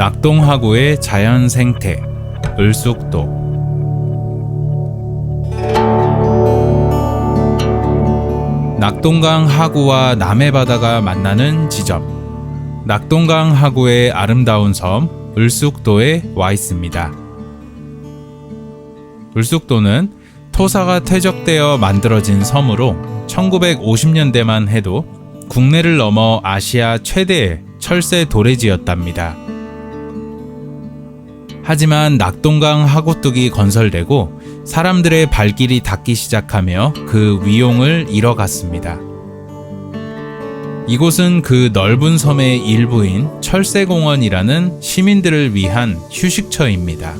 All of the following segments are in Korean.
낙동하구의 자연 생태, 을숙도. 낙동강 하구와 남해 바다가 만나는 지점. 낙동강 하구의 아름다운 섬, 을숙도에 와 있습니다. 을숙도는 토사가 퇴적되어 만들어진 섬으로 1950년대만 해도 국내를 넘어 아시아 최대의 철새 도래지였답니다. 하지만 낙동강 하구뚝이 건설되고 사람들의 발길이 닿기 시작하며 그 위용을 잃어갔습니다. 이곳은 그 넓은 섬의 일부인 철새공원이라는 시민들을 위한 휴식처입니다.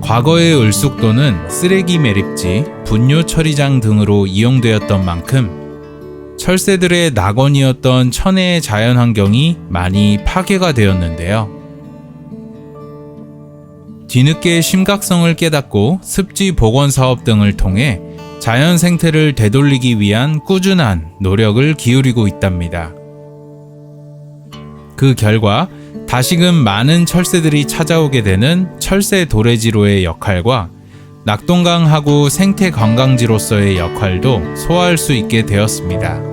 과거의 을숙도는 쓰레기 매립지, 분뇨 처리장 등으로 이용되었던 만큼 철새들의 낙원이었던 천혜의 자연 환경이 많이 파괴가 되었는데요. 뒤늦게 심각성을 깨닫고 습지 복원 사업 등을 통해 자연 생태를 되돌리기 위한 꾸준한 노력을 기울이고 있답니다. 그 결과 다시금 많은 철새들이 찾아오게 되는 철새 도래지로의 역할과 낙동강하구 생태 관광지로서의 역할도 소화할 수 있게 되었습니다.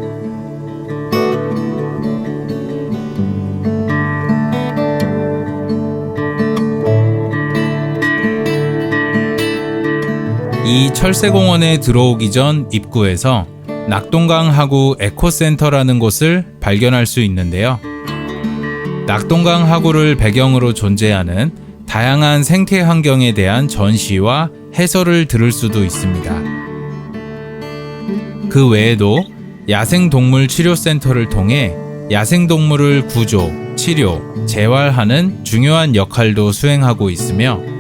이 철새공원에 들어오기 전 입구에서 낙동강 하구 에코센터라는 곳을 발견할 수 있는데요. 낙동강 하구를 배경으로 존재하는 다양한 생태 환경에 대한 전시와 해설을 들을 수도 있습니다. 그 외에도 야생동물 치료센터를 통해 야생동물을 구조, 치료, 재활하는 중요한 역할도 수행하고 있으며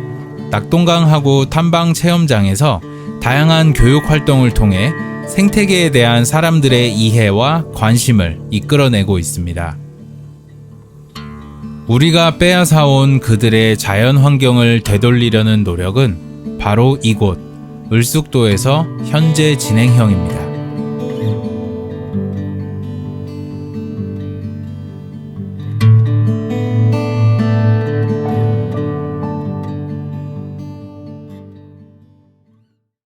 낙동강 하구 탐방 체험장에서 다양한 교육 활동을 통해 생태계에 대한 사람들의 이해와 관심을 이끌어내고 있습니다. 우리가 빼앗아온 그들의 자연 환경을 되돌리려는 노력은 바로 이곳 을숙도에서 현재 진행형입니다.